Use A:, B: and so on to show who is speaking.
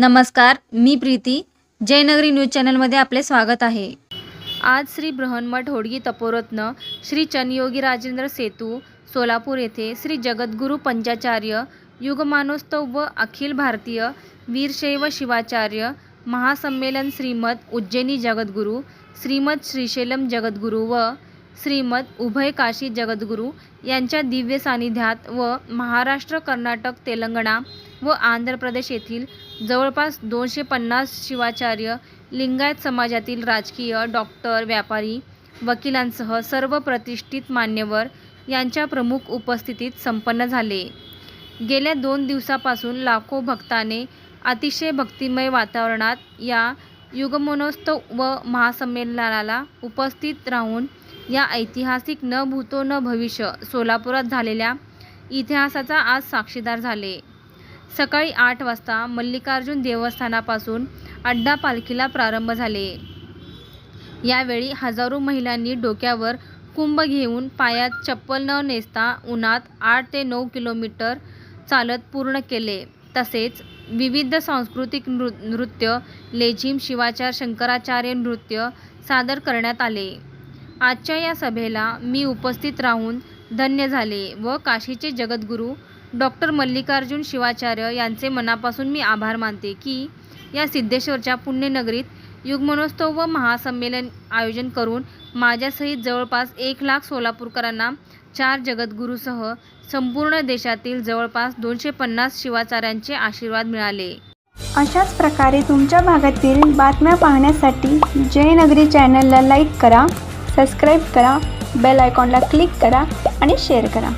A: नमस्कार मी प्रीती. जयनगरी न्यूज चॅनलमध्ये आपले स्वागत आहे. आज श्री बृहन्मठ होडगी तपोरत्न श्री चनयोगी राजेंद्र सेतू सोलापूर येथे श्री जगद्गुरू पंचाचार्य युगमानोत्सव व अखिल भारतीय वीरशैव शिवाचार्य महासंमेलन श्रीमद उज्जैनी जगद्गुरू श्रीमद श्रीशैलम जगद्गुरू व श्रीमद उभय काशी जगद्गुरू यांच्या दिव्य सानिध्यात व महाराष्ट्र कर्नाटक तेलंगणा व आंध्र प्रदेश येथील जवळपास दोनशे पन्नास शिवाचार्य लिंगायत समाजातील राजकीय डॉक्टर व्यापारी वकिलांसह सर्व प्रतिष्ठित मान्यवर यांच्या प्रमुख उपस्थितीत संपन्न झाले. गेल्या दोन दिवसापासून लाखो भक्ताने अतिशय भक्तिमय वातावरणात या युगमनोत्सव व महासंमेलनाला उपस्थित राहून या ऐतिहासिक न भूतो न भविष्य सोलापुरात झालेल्या इतिहासाचा आज साक्षीदार झाले. सकाळी आठ वाजता मल्लिकार्जुन देवस्थानापासून अड्डा पालखीला प्रारंभ झाले. यावेळी हजारो महिलांनी डोक्यावर कुंभ घेऊन पायात चप्पल न नेसता उन्हात आठ ते नऊ किलोमीटर चालत पूर्ण केले. तसेच विविध सांस्कृतिक नृ नृत्य लेझिम शिवाचार शंकराचार्य नृत्य सादर करण्यात आले. आजच्या या सभेला मी उपस्थित राहून धन्य झाले व काशीचे जगद्गुरू डॉक्टर मल्लिकार्जुन शिवाचार्य यांचे मनापासून मी आभार मानते की या सिद्धेश्वरच्या पुण्यनगरीत युगमनोत्सव व महासंमेलन आयोजन करून माझ्यासहित जवळपास एक लाख सोलापूरकरांना चार जगद्गुरूसह संपूर्ण देशातील जवळपास दोनशे पन्नास शिवाचार्यांचे आशीर्वाद मिळाले.
B: अशाच प्रकारे तुमच्या भागातील बातम्या पाहण्यासाठी जयनगरी चॅनलला लाईक करा सबस्क्राईब करा बेल आयकॉनला क्लिक करा आणि शेअर करा.